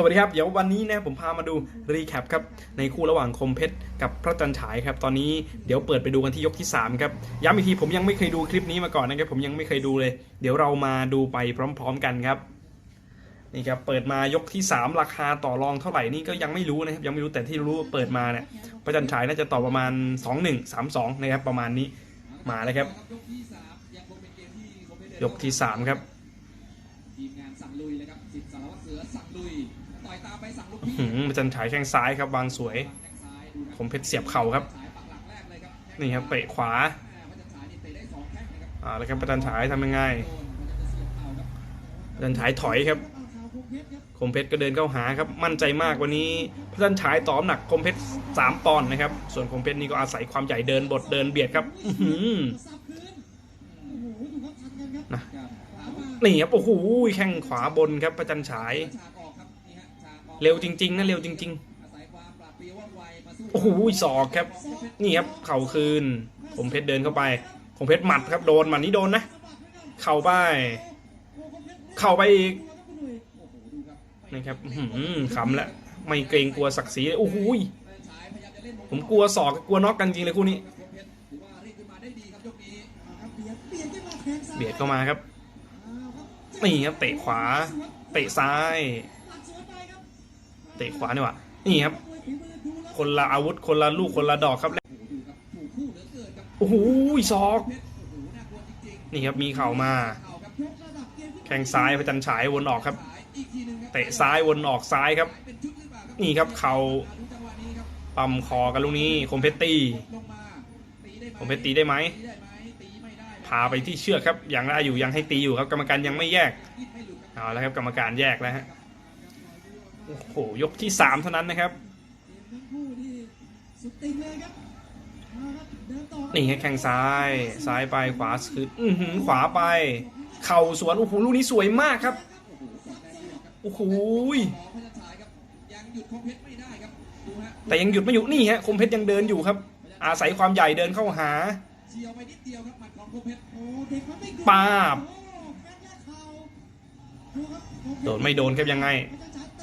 สวัสดีครับ เดี๋ยววันนี้นะผมพามาดูรีแคปครับในคู่ระหว่างคมเพชรกับพระจันฉายครับตอนนี้เดี๋ยวเปิดไปดูกันที่ยกที่3ครับย้ำอีกทีผมยังไม่เคยดูคลิปนี้มาก่อนนะครับผมยังไม่เคยดูเลย เดี๋ยวเรามาดูไปพร้อม ๆกันครับนี่ครับเปิดมายกที่ 3 ราคาต่อรองเท่าไหร่นี่ก็ยังไม่รู้นะครับยังไม่รู้แต่ที่รู้เปิดมาเนี่ยพระจันฉายน่าจะต่อประมาณ 2-1 3-2นะครับประมาณนี้มาแล้วครับยกที่3ครับทีมงานสั่งลุยเลยครับสิทธิ์สารวัตรเสือสั่งลุย ปสั่งลูกหืมพระจันฉายแข้งซ้ายครับวางสวยแข้งซ้ายดูนะคมเพชรเสียบเข่าครับ นี่ครับเตะขวาแม่ว่าจะฉายนี่เตะได้สองแข้งนะครับอ่าแล้วครับพระจันฉายทำยังไงโดนมันจะเสียบเข่าครับพระจันฉายถอยครับคมเพชรก็เดินเข้าหาครับมั่นใจมากวันนี้พระจันฉายต่อน้ำหนักคมเพชร3ปอนด์นะครับ ส่วนคมเพชรนี่ก็อาศัยความใหญ่เดินบทเดินเบียดครับนี่ครับโอ้โหแข้งขวาบนครับพระจันฉาย เร็วจริง ๆนะเร็วจริง ๆ โอ้โหศอกครับ นี่ครับเข่าคืนคมเพชรเดินเข้าไปคมเพชรหมัดครับโดนหมัดนี้โดนนะ เข่าไป เข่าไปอีกนะครับอื้อหือขำล้วไม่เกรงกลัวศักดิ์ศรีโอ้โหฉายผมกลัวศอกกลัวน็อกกันจริงเลยคู่นี้ เบียดเข้ามาครับนี่ครับเตะขวา เตะซ้าย เตะขวานี่ว่านี่ครับ คนละอาวุธคนละลูกคนละดอกครับโอ้โหดูครับถูกคู่เหลือเกินครับโอ้โหศอกเพชรโอ้โหน่ากลัวจริงนี่ครับมีเข่ามา แข้งซ้ายพระจันฉายวนออกครับ เตะซ้ายวนออกซ้ายครับ นี่ครับเข่าปั๊มคอกันลูกนี้คมเพชรตีคมเพชรตีได้ไหมตีได้ไหมตีไม่ได้พาไปที่เชือกครับยังได้อยู่ยังให้ตีอยู่ครับ กรรมการยังไม่แยกเอาแล้วครับกรรมการแยกแล้วฮะ โอ้โหยกที่สามเท่านั้นนะครับนี่ฮะแข้งซ้ายซ้ายไปขวาคืออื้อหือขวาไป เข่าสวนโอ้โหลูกนี้สวยมากครับโอ้โหหมอยังหยุดไม่ได้ครับดูฮะแต่ยังหยุดไม่อยู่นี่ฮะคมเพชรยังเดินอยู่ครับ อาศัยความใหญ่เดินเข้าหาเฉียวไปนิดเดียวครับมัดของคมเพชรปาบโอ้แข้งแยกเข่าดูครับโดนไม่โดนครับยังไง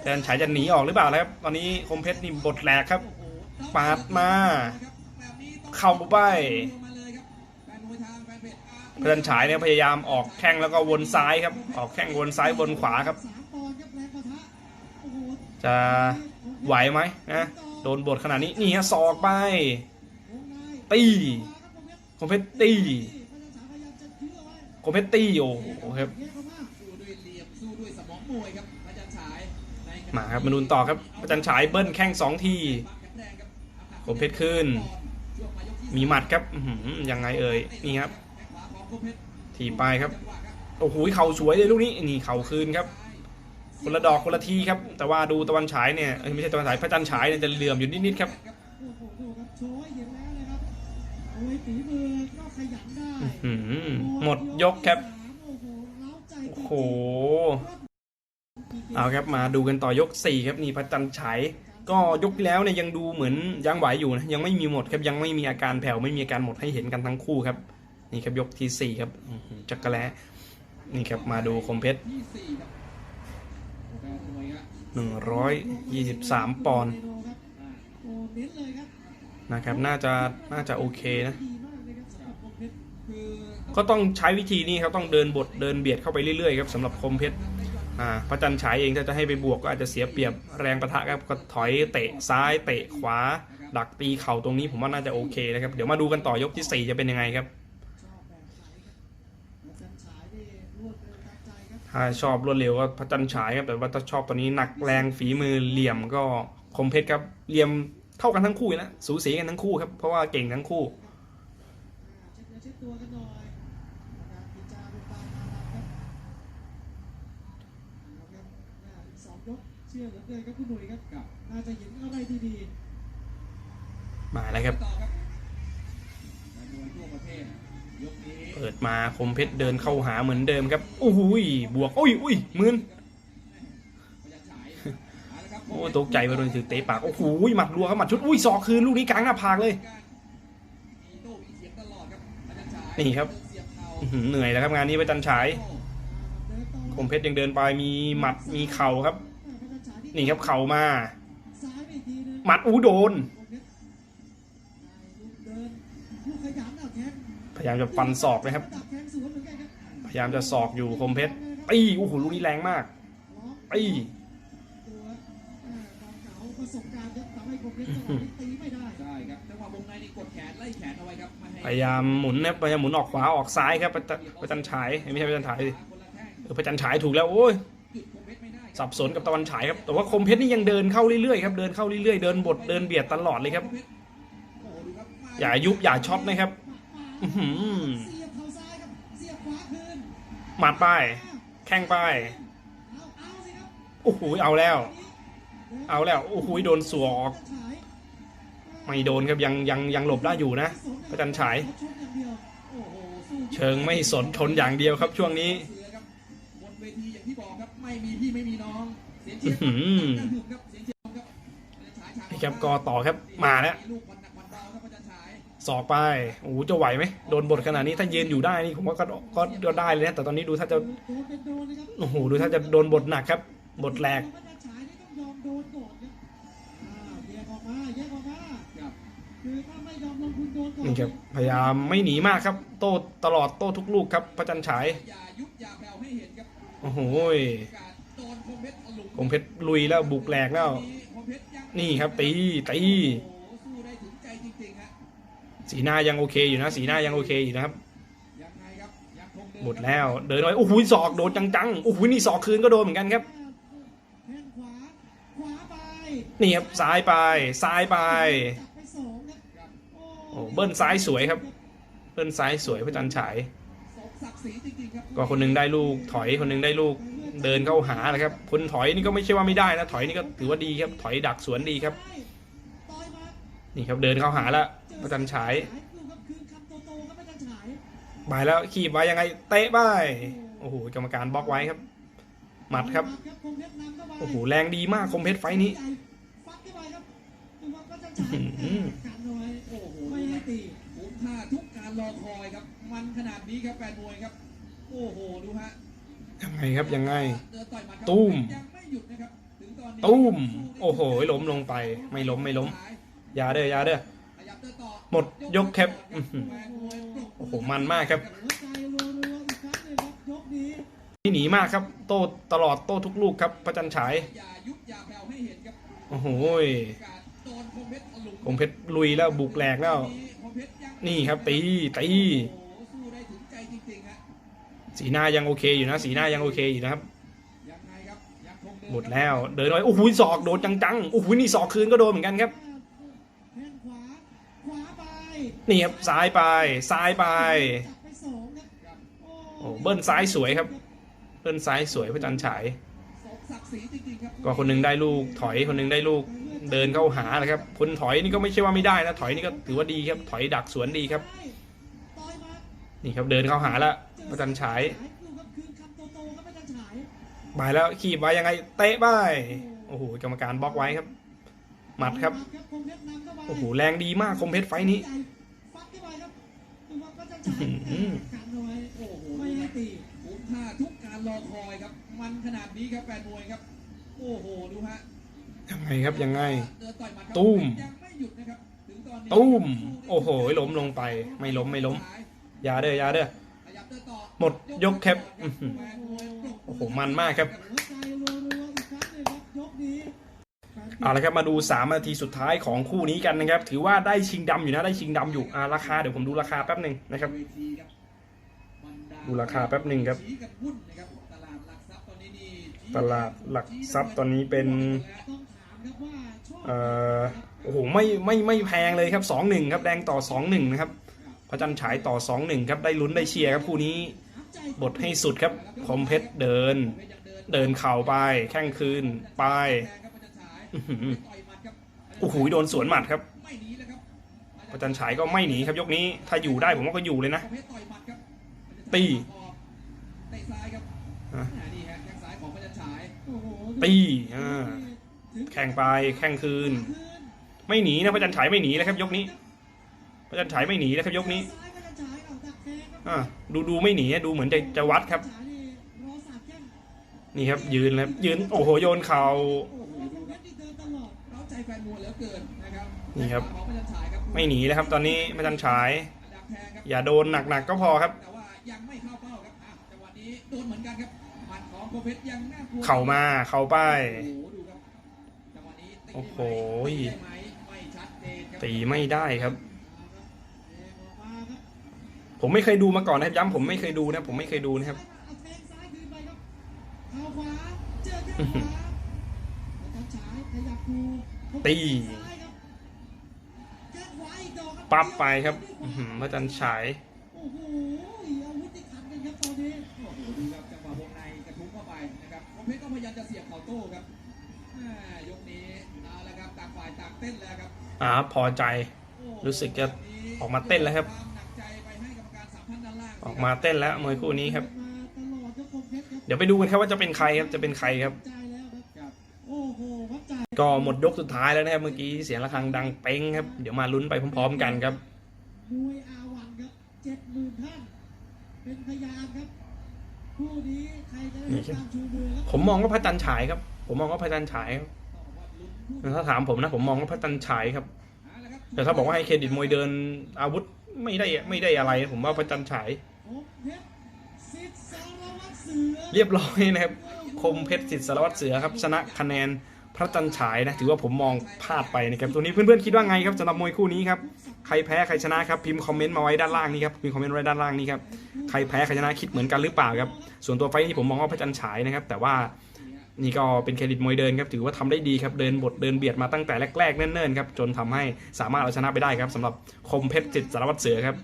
แทนฉายจะหนีออกหรือเปล่าครับ ตอนนี้คมเพชรนี่บทแหลกครับปาดมา เข้าไปเลยครับแฟนมวยเพื่อนฉายเนี่ยพยายามออกแข้งแล้วก็วนซ้ายครับ ออกแข้งวนซ้ายวนขวาครับ จะไหวไหมนะโดนบทขนาดนี้นี่ฮะศอกไปตีคมเพชรตีพระจันทร์ฉายพยายามเอาไว้คมเพชรตีโอ้โหครับ มาครับมาดูต่อครับอาจารย์ฉายเบิ้ลแข้งสองทีแข็งแรงคมเพชรขึ้น มีหมัดครับอยังไงเอ่ยนี่ครับแข้งขวาของคมเพชรทีไปครับโอ้โหเข่าสวยเลยลูกนี้นี่เข่าคืนครับ คนละดอกคนละทีครับ แต่ว่าดูตะวันฉายเนี่ยไม่ใช่ตะวันฉายพระจันทร์ฉายเนี่ยจะเหลื่อมอยู่นิดๆครับโอ้โหดูครับหมดยกครับโอ้โห เอาครับมาดูกันต่อยก 4 ครับนี่พระจันทร์ฉายก็ยกที่แล้วเนี่ยยังดูเหมือนยังไหวอยู่นะยังไม่มีหมดครับยังไม่มีอาการแผ่วไม่มีอาการหมดให้เห็นกันทั้งคู่ครับ นี่ครับยกที่4ครับอื้อหือจักรแล้นี่ครับมาดูคมเพชรที่สี่ครับแฟนมวยครับ123ปอนด์นะครับน่าจะน่าจะโอเคนะก็ต้องใช้วิธีนี้ครับต้องเดินบทเดินเบียดเข้าไปเรื่อยๆครับสำหรับคมเพชร อ่าพระจันทร์ฉายเองถ้าจะให้ไปบวกก็อาจจะเสียเปรียบแรงประทะครับก็ถอยเตะซ้ายเตะขวา ดักตีเข่าตรงนี้ผมว่าน่าจะโอเคนะครับเดี๋ยวมาดูกันต่อยกที่ 4 จะเป็นยังไงครับชอบรวดเร็วทันใจครับถ้าชอบรวดเร็วก็พระจันทร์ฉายครับแต่ว่าถ้าชอบตัวนี้หนักแรงฝีมือเหลี่ยมก็คมเพชรครับเหลี่ยมเท่ากันทั้งคู่นะสูสีกันทั้งคู่ครับเพราะว่าเก่งทั้งคู่ ยกเชื่อเหลือเกินครับคุณหนุ่ยครับกับน่าจะเห็นอะไรดีมาแล้วครับต่อครับแฟนมวยทั่วประเทศยกนี้เปิดมาคมเพชรเดินเข้าหาเหมือนเดิมครับโอ้โหยบวกอุ้ยอุ้ยหมืนพยาฉายเอาละครับโอ้ตกใจไปโดนถือเตะปากโอ้โหหมัดรัวครับหมัดชุดอุ้ยศอกคืนลูกนี้กลางหน้าผากเลย มีโต้มีเสียงตลอดครับพยาฉายนี่ครับ เสียบเข่าอื้อหือเหนื่อยแล้วครับงานนี้ไปจันฉายๆอ่าเดินต่อคมเพชรยังเดินไปมีหมัดมีเข่าครับอ่าพระจั นทร์ฉายนี่นี่ครับเข่ามาซ้ายไปอีกทีนึงหมัดอูโดนคมเพชรได้ลูกเดินลูกขยันเอาแข้งพยายามจะฟันศอกนะครับดักแข้งสวนเหมือนกันครับ พยายามจะศอกอยู่คมเพชรตีโอ้โหลูกนี้แรงมากล็อกตีตัวอ่าความเก่าประสบการณ์ครับทำให้คมเพชรจังหวะนี้ตีไม่ได้ใช่ครับจังหวะวงในนี่กดแขนไล่แขนเอาไว้ครับไม่ให้พยายามหมุนนะครับพยายามหมุนออกขวาออกซ้ายครับประจันประจันฉายไม่ใช่ประจันฉายดิคนละแข้งเออประจันฉายถูกแล้วโอ้ย สับสนกับตะวันฉายครับแต่ว่าคมเพชรนี่ยังเดินเข้าเรื่อยๆครับเดินเข้าเรื่อยๆเดินบทเดินเบียดตลอดเลยครับ อย่ายุบอย่าช็อตนะครับหมัดอื้อหือเสียบเข่ายครับเสียบขวาคืนหมัดไปแข้งไปเอาเอาสิครับโอ้โหเอาแล้ว เอาแล้วโอ้โหโดนสวออกไม่โดนครับยังยังยังหลบได้อยู่นะพระจันฉายเดียวโอ้โหสู้เชิงไม่สนทนอย่างเดียวครับช่วงนี้ ไม่มีพี่ไม่มีน้องเสียงเชียร์อื้อหือกระหึ่มครับเสียงเชียร์ครับประจันฉายฉายนี่ครับก็ต่อครับมาแล้วลูกวันหนักวันเบาครับประจันฉายสอกไปโอ้โหจะไหวไหมโดนบทขนาดนี้ถ้ายืนอยู่ได้นี่ผมว่าก็ก็ก็ได้เลยนะแต่ตอนนี้ดูถ้าจะโดนเป็นโดนนะครับโอ้โหดูถ้าจะโดนบทหนักครับบทแหลกพระจันทร์ฉายนี่ต้องยอมโดนก่อนครับอ่าแยกออกมาแยกออกมาครับคือถ้าไม่ยอมลงทุนโดนก่อนนี่ครับพยายามไม่หนีมากครับ โต้ตลอดโต้ทุกลูกครับพระจันทร์ฉายอย่ายุบอย่าแผ่วให้เห็นครับ โอ้โหคมเพชรลุยแล้วบุกแหลกแล้ว นี่ครับ ตีตีสีหน้ายังโอเคอยู่นะ สีหน้ายังโอเคอยู่นะครับหมดแล้ว เดินไปโอ้โหศอกโดนจังๆโอ้โหนี่ศอกคืนก็โดนเหมือนกันครับนี่ครับซ้ายไปซ้ายไปโอ้เบิ้ลซ้ายสวยครับ เบิ้ลซ้ายสวยพระจันทร์ฉาย กดิ์ศรีจริงๆครับก็คนหนึงได้ลูกถอยคนหนึงได้ลูกเดินเข้าหานะครับ คนถอยนี่ก็ไม่ใช่ว่าไม่ได้นะถอยนี่ก็ถือว่าดีครับถอยดักสวนดีครับต่อยมานี่ครับเดินเข้าหาแล้วพระจันทร์ฉายลูกครับคืนคำโตๆครับพระจันทร์ฉายบายแล้วขีบไว้ยังไงเตะไปโอ้โหกรรมการบล็อกไว้ครับ หมัดครับคมเพชรนำเข้าไปโอ้โหแรงดีมากคมเพชรไฟท์นี้ฟัดเข้าไป ครับดูว่าพระจันทร์ฉายอื้อหือกันเอาไว้โอ้โหไม่ให้ตีคุ้มค่าทุกการรอคอยครับ มันขนาดนี้ครับแฟนมวยครับ โอ้โหดูฮะยังไงครับยังไง เดินต่อยหมัดครับตุ้ม ยังไม่หยุดนะครับถึงตอนนี้ตุ้ม โอ้โห ล้มลงไป ไม่ล้มไม่ล้มอยาเด้ออยาเด้อ ขยับเดินต่อหมดยกแคปอื้อหือ แฟนมวยปรบโอ้โห มันมากครับ หัวใจรัวๆอีกครั้งหนึ่งครับยกนี้ นี่หนีมากครับ โต้ตลอดโต้ทุกลูกครับ พระจันทร์ฉาย อย่ายุบอย่าแผ่วให้เห็นครับโอ้โหยการโดนคมเพชรถลุมคมเพชรลุยแล้วบุกแหลกแล้วคมเพชรยัง นี่ครับตีตีสีหน้ายังโอเคอยู่นะ สีหน้ายังโอเคอยู่นะครับ หมดแล้ว เดินไปโอ้โหศอกโดนจังๆโอ้โหนี่ศอกคืนก็โดนเหมือนกันครับนี่ครับซ้ายไปซ้ายไปโอ้เบิ้ลซ้ายสวยครับ เบิ้ลซ้ายสวยพระจันทร์ฉายก็คนหนึงได้ลูกถอยคนหนึงได้ลูก เดินเข้าหานะครับคนถอยนี่ก็ไม่ใช่ว่าไม่ได้นะถอยนี่ก็ถือว่าดีครับถอยดักสวนดีครับต่อยมานี่ครับเดินเข้าหาแล้วพระจันทร์ฉายลูกครับคืนคำโตๆครับพระจันทร์ฉายบายแล้วขีบไว้ยังไงเตะไปโอ้โหกรรมการบล็อกไว้ครับ หมัดครับคมเพชรนำเข้าไปโอ้โหแรงดีมากคมเพชรไฟท์นี้ฟัดเข้าไปครับดูว่าพระจันทร์ฉายอื้อหือกันเอาไว้โอ้โหไม่ให้ตีคุ้มค่าทุกการรอคอยครับ มันขนาดนี้ครับแฟนมวยครับ โอ้โห ดูฮะยังไง ครับยังไงเดินต่อยหมัดครับตุ้มยังไม่หยุดนะครับถึงตอนนี้ตุ้ม โอ้โหล้มลงไป ไม่ล้มไม่ล้มอยาเด้ออยาเด้อขยับเดินต่อหมดยกแคปอื้อหือแฟนมวยปรบโอ้โหมันมากครับหัวใจรัวๆอีกครั้งหนึ่งครับยกนี้เอาละครับมาดู 3 นาทีสุดท้ายของคู่นี้กันนะครับ ถือว่าได้ชิงดำอยู่นะได้ชิงดำอยู่อ่าราคาเดี๋ยวผมดูราคาแป๊บหนึ่งนะครับเวทีครับบรรดดูราคาแป๊บหนึ่งครับชี้กันวุ่นนะครับ ตลาดหลักทรัพย์ตอนนี้นี่ชี้ตลาดหลักทรัพย์ตอนนี้เป็น ต้องถามครับว่าช่วงเอ่อโอ้โหไม่ไม่ไม่แพงเลยครับ 2 1 ครับแดงต่อ 2 1 นะครับพระจันทร์ฉายต่อ 2 1 ครับได้ลุ้นได้เชียร์ครับคู่นี้ถามใจบทให้สุดครับคมเพชรเดินเพชรยังเดินเดินเข่าไป แข้งคืนไปแดงครับประจันฉายอื้อหือต่อยหมัดครับโอ้โหโดนสวนหมัดครับไม่หนีแล้วครับพระจันทร์ฉายก็ไม่หนีครับยกนี้ ถ้าอยู่ได้ผมว่าก็อยู่เลยนะประเภทต่อยหมัดครับตีเตะซ้ายครับอะอ่านี่ฮะ แข้งซ้ายของประจันฉายโอ้โหตีอ่าแข่งไปแข่งคืน ไม่หนีนะพระจันทร์ฉายไม่หนีแล้วครับยกนี้ พระจันทร์ฉายไม่หนีแล้วครับยกนี้ซ้ายพระจันทร์ฉายเอาดักแทงครับอ่าดูดูไม่หนีดูเหมือนจะจะวัดครับฉายนี่รอสาดแข้งนี่ครับ ยืนแล้วยืนโอ้โหโยนเข่าโอ้โหใจแฟนมวยเหลือเกินนะครับนี่ครับของพระจันฉายครับ ไม่หนีแล้วครับ ตอนนี้พระจันฉายดักแทงครับอย่าโดนหนักๆก็พอครับแต่ว่ายังไม่เข้าเป้าครับอะจังหวะนี้โดนเหมือนกันครับหมัดของโคเพชรยังน่ากลัวเข่ามาเข่าป้าย โอ้โหดูครับจังหวะนี้ตีโอ้โหได้ไหมไม่ชัดเจนครับตีไม่ได้ครับเองออกมาครับ ผมไม่เคยดูมาก่อนนะครับย้ำผมไม่เคยดูนะผมไม่เคยดูนะครับเอาแทงซ้ายคืนไปครับเท้าขวาเจอแข้งขวาแล้วก็ฉายขยับดูตีซ้ายครับแข้งขวาอีกดอกครับปั๊บไปครับอื้อหือพระจันฉาย อาละครับต่างฝ่ายต่างเต้นแล้วครับอ่าพอใจโอ้โหรู้สึกจะออกมาเต้นแล้วครับวามหนักใจไปให้กรรมการสามท่านด้านล่างออกมาเต้นแล้วมวยคู่นี้ครับมาตลอดครับคมเพชรครับ เดี๋ยวไปดูกันครับว่าจะเป็นใครครับจะเป็นใครครับใจแล้วครับครับโอ้โหวัดใจก็หมดยกสุดท้ายแล้วนะครับเมื่อกี้เสียงระฆังดังเป้งครับเดี๋ยวมาลุ้นไปพร้อม ๆ กันครับมวยอาวันครับเจ็ดหมื่นท่านเป็นพยานครับคู่นี้ใครจะได้รับการชูมือครับผมมองว่าพระจันทร์ฉายครับ ผมมองว่าพระจันทร์ฉายครับ ถ้าถามผมนะผมมองว่าพระจันทร์ฉายครับ แต่ถ้าบอกว่าให้เครดิตมวยเดินอาวุธไม่ได้ไม่ได้อะไร ผมว่าพระจันทร์ฉาย เรียบร้อยนะครับ คมเพชรสิทธิ์สารวัตรเสือครับ ชนะคะแนนพระจันทร์ฉายนะถือว่าผมมองพลาดไปนะครับตัวนี้เพื่อนๆคิดว่าไงครับสำหรับมวยคู่นี้ครับใครแพ้ใครชนะครับพิมพ์คอมเมนต์มาไว้ด้านล่างนี้ครับพิมพ์คอมเมนต์ไว้ด้านล่างนี้ครับใครแพ้ใครชนะคิดเหมือนกันหรือเปล่าครับส่วนตัวไฟท์นี้ผมมองว่าพระจันทร์ฉายนะครับ แต่ว่า นี่ก็เป็นเครดิตมวยเดินครับถือว่าทำได้ดีครับเดินบทเดินเบียดมาตั้งแต่แรกๆเนิ่นๆครับจนทำให้สามารถเอาชนะไปได้ครับสำหรับคมเพชรสิทธิ์สารวัตรเสือครับ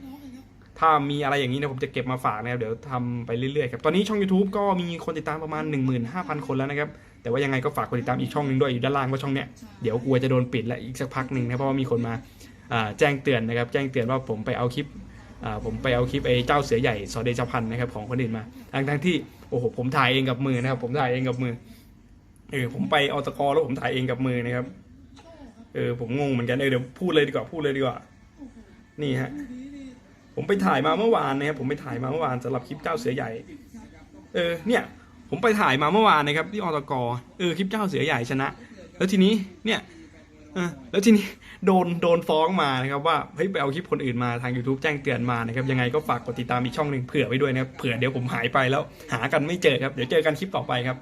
ถ้ามีอะไรอย่างนี้นะผมจะเก็บมาฝากนะครับเดี๋ยวทำไปเรื่อยๆครับตอนนี้ช่อง YouTube ก็มีคนติดตามประมาณ 15,000 คนแล้วนะครับแต่ว่ายังไงก็ฝากกดติดตามอีกช่องหนึ่งด้วยอยู่ด้านล่างว่าช่องเนี้ยเดี๋ยวกลัวจะโดนปิดและอีกสักพักหนึ่งนะเพราะว่ามีคนมาแจ้งเตือนนะครับแจ้งเตือนว่าผมไปเอาคลิปผมไปเอาคลิปไอ้เจ้าเสือใหญ่สอเดชพันนะครับของคนอื่นมาทั้งทั้งๆที่โอ้โหผมถ่ายเองกับมือนะครับผมถ่ายเองกับมือ เออผมไปออตกแล้วผมถ่ายเองกับมือนะครับ เออผมงงเหมือนกันเออเดี๋ยวพูดเลยดีกว่าพูดเลยดีกว่า นี่ฮะผมไปถ่ายมาเมื่อวานนะครับผมไปถ่ายมาเมื่อวานสำหรับคลิปเจ้าเสือใหญ่ เออเนี่ย ผมไปถ่ายมาเมื่อวานนะครับที่อตกเออคลิปเจ้าเสือใหญ่ชนะ แล้วทีนี้เนี่ยแล้วทีนี้โดนโดนฟ้องมานะครับว่าเฮ้ยไปเอาคลิปคนอื่นมาทาง YouTube แจ้งเตือนมานะครับยังไงก็ฝากกดติดตามอีกช่องหนึ่งเผื่อไว้ด้วยนะครับเผื่อเดี๋ยวผมหายไปแล้วหากันไม่เจอครับเดี๋ยวเจอกันคลิปต่อไปครับ